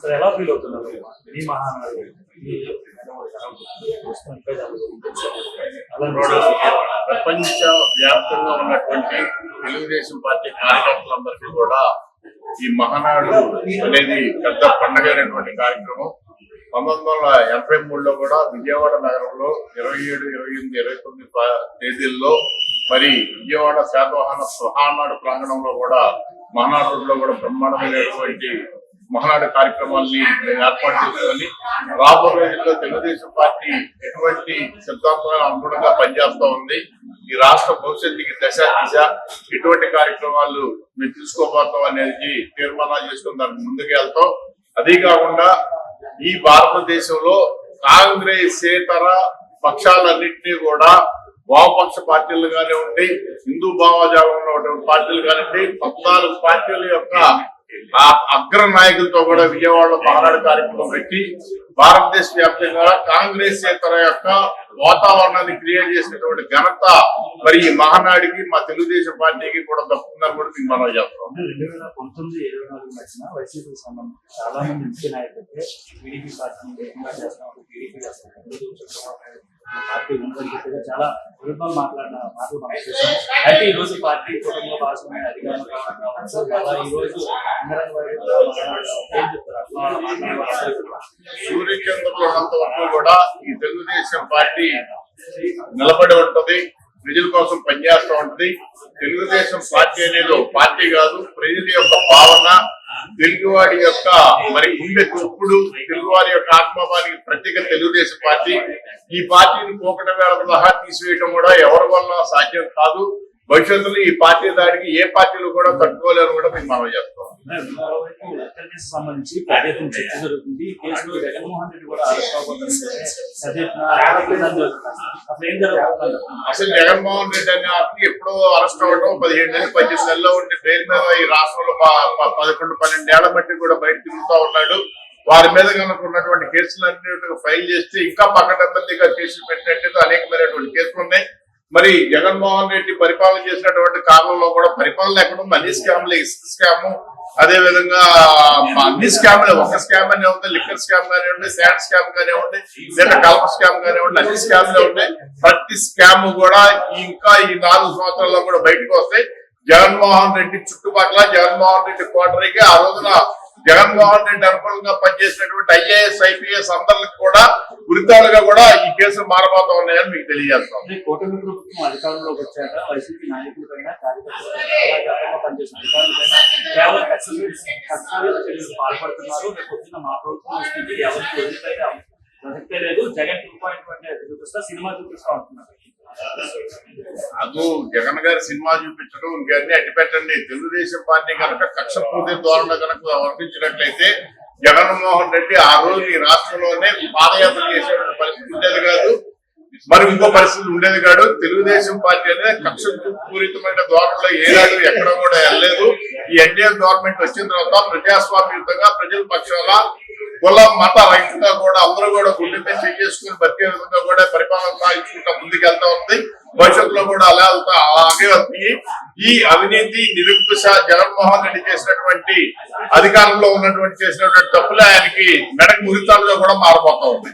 Sir ఎలా feel అవుతున్నారు? మీ మహానగరం ప్రపంచ వ్యాప్తంగా ఉన్నటువంటి తెలుగుదేశం పార్టీ కార్యకర్తలందరికీ కూడా ఈ మహానాడు అనేది పెద్ద పండగైనటువంటి కార్యక్రమం. పంతొమ్మిది వందల ఎనభై మూడులో కూడా విజయవాడ నగరంలో ఇరవై ఏడు ఇరవై ఎనిమిది ఇరవై తొమ్మిది తేదీల్లో మరి విజయవాడ శాతవాహన సుహానాడు ప్రాంగణంలో కూడా మహానాడు రోడ్లో కూడా బ్రహ్మాండమైనటువంటి మహానాడు కార్యక్రమాల్ని ఏర్పాటు చేసుకొని రాబో రోజుల్లో తెలుగుదేశం పార్టీ ఎటువంటి సిద్ధాంతాలకు అనుగుణంగా పనిచేస్తా ఉంది. ఈ రాష్ట్ర భవిష్యత్తుకి దశ దిశ ఎటువంటి కార్యక్రమాలు మేము తీసుకోబోతాం అనేది తీర్మానాలు చేసుకుని దానికి ముందుకు వెళ్తాం. అదే కాకుండా ఈ భారతదేశంలో కాంగ్రెసేతర పక్షాలన్నింటినీ కూడా వామపక్ష పార్టీలు కానివ్వండి హిందూ భావజాలంలో ఉన్నటువంటి పార్టీలు కానివ్వండి పద్నాలుగు పార్టీల యొక్క ఆ అగ్ర నాయకులతో కూడా విజయవాడలో మహానాడు కార్యక్రమం పెట్టి భారతదేశ వ్యాప్తంగా కాంగ్రెస్ ఇతర యొక్క వాతావరణాన్ని క్రియేట్ చేసినటువంటి ఘనత మరి ఈ మహానాడికి మా తెలుగుదేశం పార్టీకి కూడా దక్కుతుందని కూడా మేము మనం చేస్తాం. రెండు వేల పంతొమ్మిది ఇరవై నాలుగు మధ్యన సంబంధించి చాలా మంది ముఖ్య టీడీపీ చేస్తాం టీడీపీ పార్టీ ఉందని చెప్పి చాలా విరుద్ధం మాట్లాడిన మాటలు అయితే ఈ రోజు పార్టీ కుటుంబ భాగమైన అధికారులు ఈ రోజు అంగరంగ ఏం చెప్తారు? కూడా ఈ తెలుగుదేశం పార్టీ నిలబడి ఉంటది. ప్రజల కోసం పనిచేస్తూ ఉంటది. తెలుగుదేశం పార్టీ అనేది ఒక పార్టీ కాదు. ప్రజల యొక్క భావన తెలుగువాడి యొక్క మరి గుండె చూపుడు తెలుగువారి యొక్క ఆత్మవారికి ప్రత్యేక తెలుగుదేశం పార్టీ. ఈ పార్టీని పోకట వేళ సహా తీసివేయడం కూడా ఎవరి వల్ల సాధ్యం కాదు. భవిష్యత్తులో ఈ పార్టీ దాడికి ఏ పార్టీలు కూడా తట్టుకోలేరు కూడా మీకు మనం చేస్తాం. సంబంధించి చర్చ జరుగుతుంది. ఈ కేసులో జగన్మోహన్ రెడ్డి కూడా. అసలు జగన్మోహన్ రెడ్డి అనే అతనికి ఎప్పుడో అరెస్ట్ అవ్వడం పదిహేడు నెలలు పద్దెనిమిది నెలల్లో ఉండి బెయిల్ మీద ఈ రాష్ట్రంలో పదకొండు పన్నెండేళ్ళ బట్టి కూడా బయట తిరుగుతూ ఉన్నాడు. వారి మీద కనుక ఉన్నటువంటి కేసులన్నిటిని ఫైల్ చేస్తే ఇంకా పక్కనంతగా కేసులు పెట్టినట్టు అనేకమైనటువంటి కేసులు ఉన్నాయి. మరి జగన్మోహన్ రెడ్డి పరిపాలన చేసినటువంటి కాలంలో కూడా పరిపాలన ఎక్కడ ఉంది. అన్ని స్కామ్లు ఇసుక స్కాము అదే విధంగా అన్ని స్కామ్లు. ఒక స్కామ్ అనే ఉంది లిక్కర్ స్కామ్ కానివ్వండి శాండ్ స్కామ్ కానివ్వండి లేదా కల్ప స్కామ్ కానివ్వండి అన్ని స్కామ్లే ఉన్నాయి. ప్రతి స్కామ్ కూడా ఇంకా ఈ నాలుగు సంవత్సరాల్లో కూడా బయటకు వస్తాయి. జగన్మోహన్ రెడ్డి చుట్టుపక్కల జగన్మోహన్ రెడ్డి కోటరీకి ఆ రోజున జగన్మోహన్ రెడ్డి అనుకూలంగా పనిచేసినటువంటి ఐఏఎస్ ఐపీఎస్ అందరికి కూడా ఉరితాలుగా కూడా ఈ కేసులు మారబోతా ఉన్నాయని మీకు తెలియజేస్తాం. జగన్ టూ పాయింట్ చూపిస్తా సినిమా చూపిస్తా ఉంటున్నారు. అదు జగన్ గారి సినిమా చూపించడం ఇంకన్నీ అడ్డు పెట్టండి. తెలుగుదేశం పార్టీ కనుక కక్ష పూర్తి ధోరణ కనుక వర్తించినట్లయితే జగన్మోహన్ రెడ్డి ఆ రోజు ఈ రాష్ట్రంలోనే పాదయాత్ర చేసే పరిస్థితి ఉండేది కాదు. మరి ఇంకో పరిస్థితి ఉండేది కాదు. తెలుగుదేశం పార్టీ అనేది కక్ష పూరితమైన ధోరణిలో ఏనాడు ఎక్కడ కూడా వెళ్ళలేదు. ఈ ఎన్డీఏ గవర్నమెంట్ వచ్చిన తర్వాత ప్రజాస్వామ్యుతంగా ప్రజల పక్షాల కుల మత రహితంగా కూడా అందరూ కూడా గుండె మీద చేసుకుని బతికే విధంగా కూడా పరిపాలన సాగించుకుంటా ముందుకెళ్తా ఉంది. భవిష్యత్తులో కూడా అలా వెళ్తా అలాగే వెళ్తాయి ఈ అవినీతి నిరుంకుశ జగన్మోహన్ రెడ్డి చేసినటువంటి అధికారంలో ఉన్నటువంటి చేసినటువంటి తప్పులు ఆయనకి మెడకు మురితాలుగా కూడా మారిపోతా ఉంది.